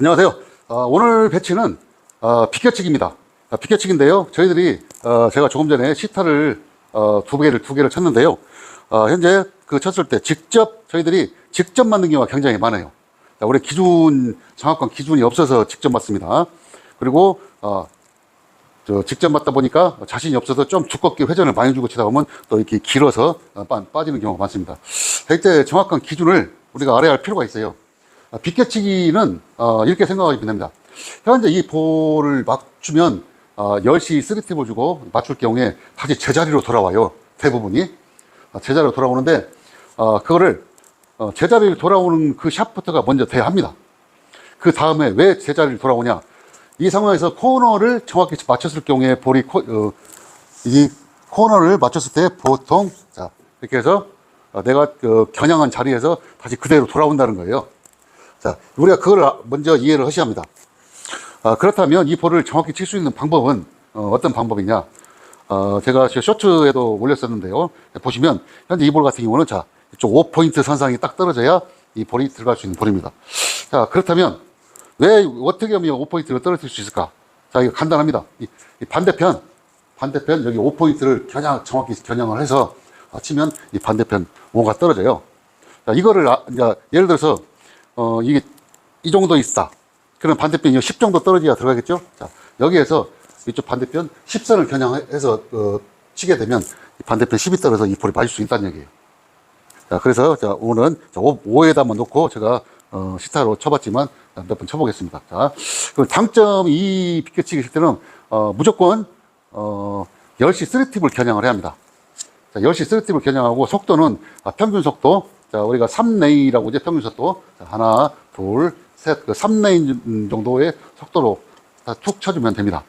안녕하세요. 어, 오늘 배치는 어, 비켜치기입니다. 아, 비켜치기인데요. 저희들이 어, 제가 조금 전에 시타를 어, 두 개를 두 개를 쳤는데요. 어, 현재 그 쳤을 때 직접 저희들이 직접 맞는 경우가 굉장히 많아요. 자, 우리 기준 정확한 기준이 없어서 직접 맞습니다. 그리고 어, 저 직접 맞다 보니까 자신이 없어서 좀 두껍게 회전을 많이 주고 치다 보면 또 이렇게 길어서 어, 빠, 빠지는 경우가 많습니다. 이때 정확한 기준을 우리가 알아야 할 필요가 있어요. 아, 비껴치기는 어, 이렇게 생각하시면 됩니다. 현재 이 볼을 맞추면 어, 10시 3팁을 주고 맞출 경우에 다시 제자리로 돌아와요. 대부분이. 아, 제자리로 돌아오는데 어, 그거를 어, 제자리로 돌아오는 그 샷부터가 먼저 돼야 합니다. 그 다음에 왜 제자리를 돌아오냐? 이 상황에서 코너를 정확히 맞췄을 경우에 볼이 코, 어, 이 코너를 맞췄을 때 보통 자 이렇게 해서 어, 내가 그 겨냥한 자리에서 다시 그대로 돌아온다는 거예요. 자 우리가 그걸 아- 먼저 이해를 하셔야 합니다. 아, 그렇다면 이 볼을 정확히 칠 수 있는 방법은 어, 떤 방법이냐? 어, 제가 저 쇼츠에도 올렸었는데요. 보시면 현재 이 볼 같은 경우는 자 이쪽 5포인트 선상이 딱 떨어져야 이 볼이 들어갈 수 있는 볼입니다. 자 그렇다면 왜 어떻게 하면 5포인트를 떨어뜨릴 수 있을까? 자 이거 간단합니다. 이, 이 반대편 반대편 여기 5포인트를 겨냥 정확히 겨냥을 해서 아, 치면 이 반대편 5가 떨어져요. 자, 이거를 아, 예를 들어서 어 이게 이 정도 있다. 그럼 반대편이 10 정도 떨어져야 들어가겠죠? 자, 여기에서 이쪽 반대편 10선을 겨냥해서 어, 치게 되면 이 반대편 10이 떨어져 이 볼이 맞을 수 있다는 얘기예요. 자, 그래서 자, 오늘은 5, 에다만 놓고 제가 어, 시타로 쳐봤지만 몇 번 쳐보겠습니다. 자, 그럼 당점 이 비켜치기 칠 때는 어, 무조건 어, 10시 3팁을 겨냥을 해야 합니다. 자, 10시 3팁을 겨냥하고 속도는 아, 평균 속도 자, 우리가 3레인이라고 이제 평균 속도 자, 하나, 둘, 셋, 그 3레인 정도의 속도로 다툭 쳐주면 됩니다.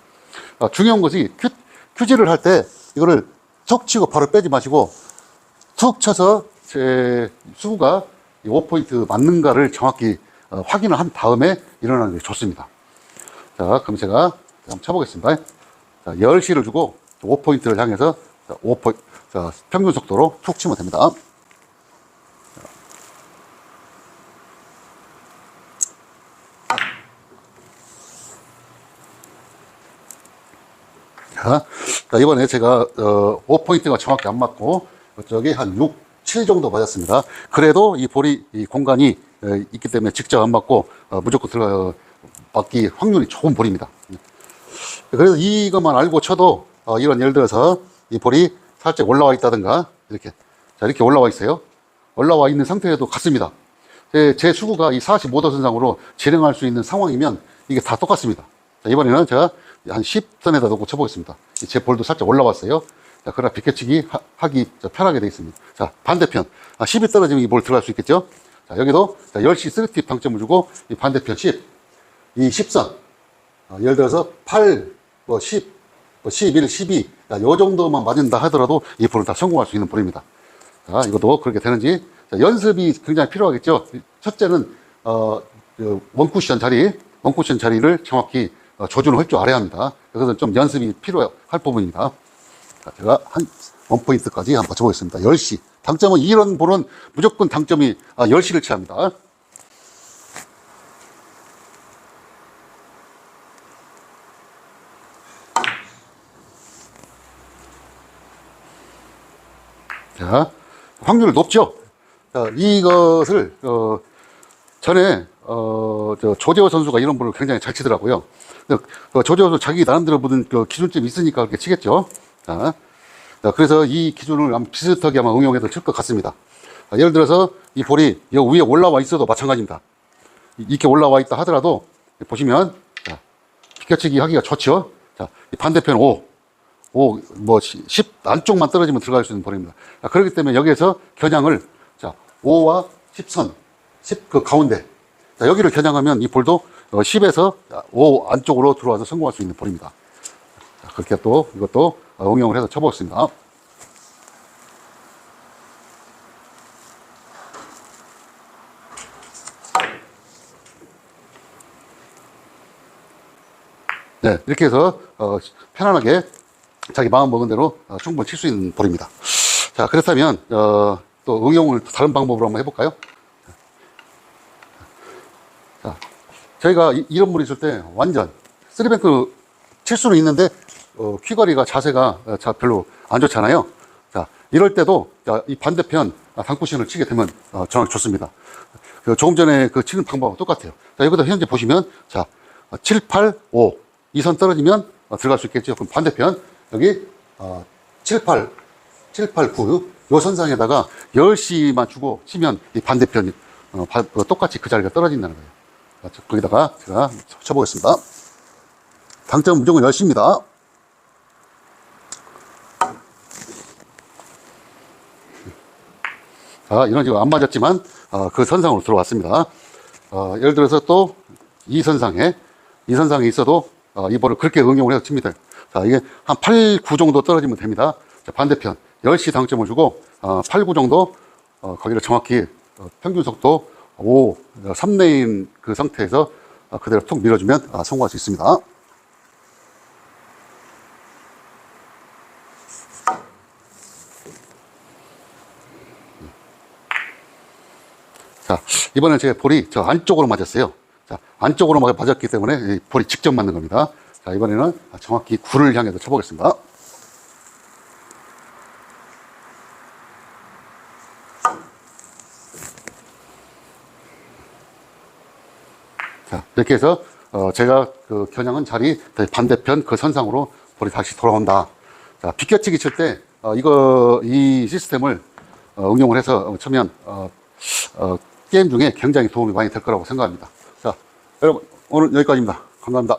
어, 중요한 것이 큐, 큐지를 할 때 이거를 툭 치고 바로 빼지 마시고 툭 쳐서 제 수구가 5포인트 맞는가를 정확히 어, 확인을 한 다음에 일어나는 게 좋습니다. 자, 그럼 제가 한번 쳐보겠습니다. 자, 10시를 주고 5포인트를 향해서 5포, 자, 평균 속도로 툭 치면 됩니다. 자, 자, 이번에 제가 어, 5포인트가 정확히 안 맞고 이쪽에 한 6, 7 정도 맞았습니다. 그래도 이 볼이 이 공간이 어, 있기 때문에 직접 안 맞고 어, 무조건 들어 맞기 확률이 좋은 볼입니다. 그래서 이것만 알고 쳐도 어, 이런 예를 들어서 이 볼이 살짝 올라와 있다든가 이렇게 자 이렇게 올라와 있어요. 올라와 있는 상태에도 같습니다. 제, 제 수구가 이 45도 선상으로 진행할 수 있는 상황이면 이게 다 똑같습니다. 자, 이번에는 제가 한 10선에다 놓고 쳐보겠습니다. 제 볼도 살짝 올라왔어요. 자, 그러나 비켜치기 하- 자, 편하게 되어 있습니다. 자, 반대편. 아, 10이 떨어지면 이 볼 들어갈 수 있겠죠? 자, 여기도 자, 10시 3팁 당점을 주고 이 반대편 10. 이 10선. 어, 예를 들어서 8, 뭐 10, 뭐 11, 12. 자, 요 정도만 맞는다 하더라도 이 볼은 다 성공할 수 있는 볼입니다. 자, 이것도 그렇게 되는지. 자, 연습이 굉장히 필요하겠죠? 첫째는, 어, 그 원쿠션 자리, 원쿠션 자리를 정확히 어, 조준을 할 줄 알아야 합니다. 그것은 좀 연습이 필요할 부분입니다. 자, 제가 한 원포인트까지 한번 쳐보겠습니다. 10시. 당점은 이런 볼은 무조건 당점이 아, 10시를 쳐야 합니다. 자, 확률 높죠? 자, 이것을, 어, 전에, 어, 저, 조재호 선수가 이런 볼을 굉장히 잘 치더라고요. 그, 그 조재호 선수 자기 나름대로 보는 그 기준점이 있으니까 그렇게 치겠죠? 자, 자, 그래서 이 기준을 아마 비슷하게 아마 응용해서 칠 것 같습니다. 자, 예를 들어서 이 볼이 여기 위에 올라와 있어도 마찬가지입니다. 이- 이렇게 올라와 있다 하더라도 보시면, 자, 비껴치기 하기가 좋죠? 자, 이 반대편 5. 5, 뭐, 10 안쪽만 떨어지면 들어갈 수 있는 볼입니다. 자, 그렇기 때문에 여기에서 겨냥을, 자, 5와 10선, 10 그 가운데. 자, 여기를 겨냥하면 이 볼도 10에서 5 안쪽으로 들어와서 성공할 수 있는 볼입니다. 자, 그렇게 또 이것도 응용을 해서 쳐보겠습니다. 네, 이렇게 해서 어, 편안하게 자기 마음 먹은 대로 어, 충분히 칠 수 있는 볼입니다. 자, 그렇다면 어, 또 응용을 다른 방법으로 한번 해볼까요? 저희가 이, 런 물이 있을 때 완전 쓰리뱅크 칠 수는 있는데 어, 퀴거리가 자세가 어, 자, 별로 안 좋잖아요. 자, 이럴 때도 자, 이 반대편 아, 당쿠션을 치게 되면 어, 정확히 좋습니다. 그 조금 전에 그 치는 방법은 똑같아요. 자, 여기다 현재 보시면 자, 7, 8, 5. 이 선 떨어지면 어, 들어갈 수 있겠죠. 그럼 반대편 여기 어, 7, 8, 7, 8, 9. 요 선상에다가 10시만 주고 치면 이 반대편이 어, 바- 어, 똑같이 그 자리가 떨어진다는 거예요. 거기다가 제가 쳐- 쳐보겠습니다. 당점 무조건 10시입니다. 자, 이런 식으로 안 맞았지만 어, 그 선상으로 들어왔습니다. 어, 예를 들어서 또 이 선상에 이 선상에 있어도 어, 이 볼을 그렇게 응용을 해서 칩니다. 자, 이게 한 8, 9 정도 떨어지면 됩니다. 자, 반대편 10시 당점을 주고 어, 8, 9 정도 어, 거기를 정확히 어, 평균 속도 5, 3레인 그 상태에서 어, 그대로 툭 밀어주면 아, 성공할 수 있습니다. 자, 이번엔 제 볼이 저 안쪽으로 맞았어요. 자, 안쪽으로 막 맞았기 때문에 이 볼이 직접 맞는 겁니다. 자, 이번에는 정확히 굴을 향해서 쳐보겠습니다. 자, 이렇게 해서 어, 제가 그 겨냥한 자리 반대편 그 선상으로 볼이 다시 돌아온다. 자, 비껴치기 칠 때 어, 이거 이 시스템을 어, 응용을 해서 어, 치면 어, 어, 게임 중에 굉장히 도움이 많이 될 거라고 생각합니다. 자, 여러분 오늘 여기까지입니다. 감사합니다.